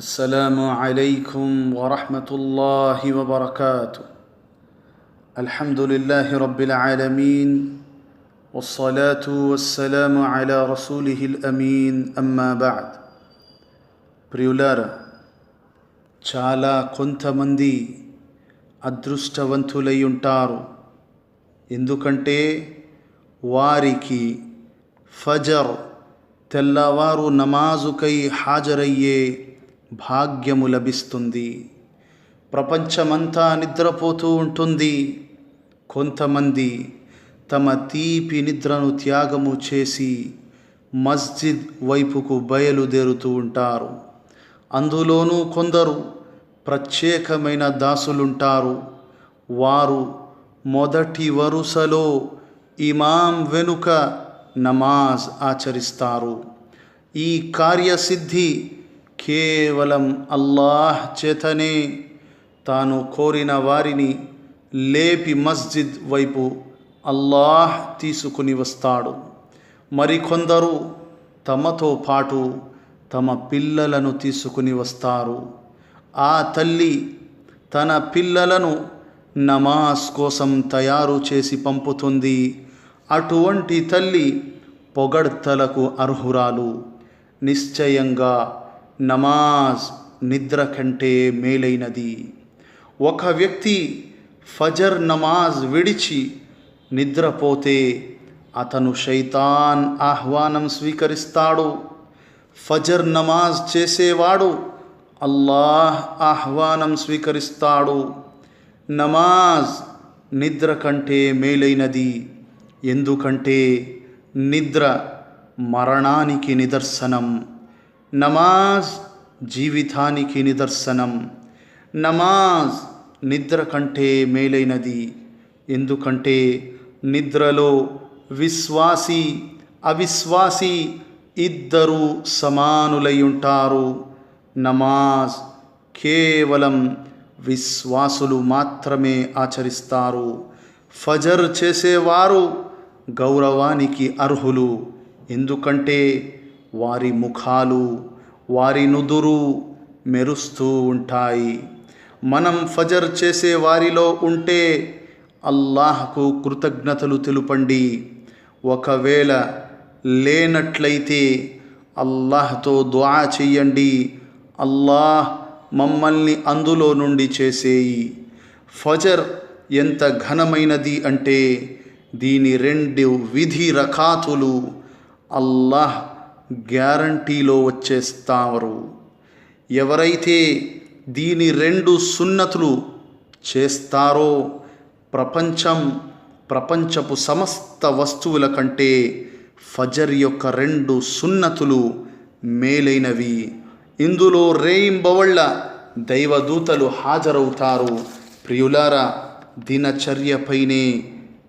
السلام عليكم ورحمة الله وبركاته الحمد لله رب العالمين والصلاة والسلام على رسوله الأمين أما بعد ప్రియులారా చాలా కొంతమంది అదృష్టవంతులై ఉంటారు ఎందుకంటే వారికి ఫజర్ తెల్లవారు నమాజుకై హాజరయ్యే భాగ్యము లభిస్తుంది. ప్రపంచమంతా నిద్రపోతూ ఉంటుంది. కొంతమంది తమ తీపి నిద్రను త్యాగము చేసి మస్జిద్ వైపుకు బయలుదేరుతూ ఉంటారు. అందులోనూ కొందరు ప్రత్యేకమైన దాసులుంటారు. వారు మొదటి వరుసలో ఇమాం వెనుక నమాజ్ ఆచరిస్తారు. ఈ కార్యసిద్ధి కేవలం అల్లాహ్ చేతనే తాను కోరిన వారిని లేపి మస్జిద్ వైపు అల్లాహ్ తీసుకుని వస్తాడు మరికొందరు తమతో పాటు తమ పిల్లలను తీసుకుని వస్తారు ఆ తల్లి తన పిల్లలను నమాజ్ కోసం తయారు చేసి పంపుతుంది అటువంటి తల్లి పొగడ్తలకు అర్హురాలు నిశ్చయంగా నమాజ్ నిద్ర కంటే మేలైనది. ఒక వ్యక్తి ఫజర్ నమాజ్ విడిచి నిద్రపోతే అతను శైతాన్ ఆహ్వానం స్వీకరిస్తాడు. ఫజర్ నమాజ్ చేసేవాడు అల్లాహ్ ఆహ్వానం స్వీకరిస్తాడు. నమాజ్ నిద్ర కంటే మేలైనది. ఎందుకంటే నిద్ర మరణానికి నిదర్శనం. నమాజ్ జీవితానికి నిదర్శనం. నమాజ్ నిద్ర కంటే మేలైనది. ఎందుకంటే నిద్రలో విశ్వాసి అవిశ్వాసి ఇద్దరు సమానులై ఉంటారు నమాజ్ కేవలం విశ్వాసులు మాత్రమే ఆచరిస్తారు. ఫజర్ చేసేవారు గౌరవానికి అర్హులు. ఎందుకంటే వారి ముఖాలు వారి నుదురు మెరుస్తూ ఉంటాయి. మనం ఫజర్ చేసే వారిలో ఉంటే అల్లాహకు కృతజ్ఞతలు తెలుపండి. ఒకవేళ లేనట్లయితే అల్లాహ్తో దుఆ చెయ్యండి. అల్లాహ్ మమ్మల్ని అందులో నుండి చేసేయి. ఫజర్ ఎంత ఘనమైనది అంటే దీని రెండు విధి రకాతులు అల్లాహ్ గ్యారంటీలో వచ్చేస్తారు ఎవరైతే దీని రెండు సున్నతులు చేస్తారో ప్రపంచం ప్రపంచపు సమస్త వస్తువుల కంటే ఫజర్ యొక్క రెండు సున్నతులు మేలైనవి. ఇందులో రేయింబవళ్ళ దైవదూతలు హాజరవుతారు. ప్రియులారా దినచర్యపైనే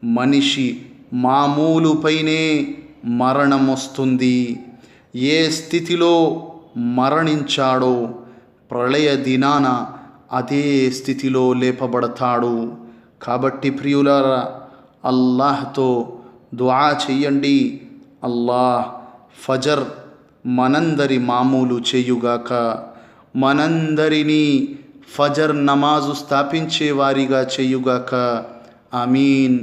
మనిషి మామూలుపైనే మరణం వస్తుంది. ఏ స్థితిలో మరణించాడో ప్రళయ దినాన అదే స్థితిలో లేపబడతాడు. కాబట్టి ప్రియులారా అల్లాహ్తో దుఆ చెయ్యండి. అల్లాహ్ ఫజర్ మనందరి మామూలు చేయుగాక. మనందరినీ ఫజర్ నమాజు స్థాపించే వారిగా చేయుగాక. ఆమీన్.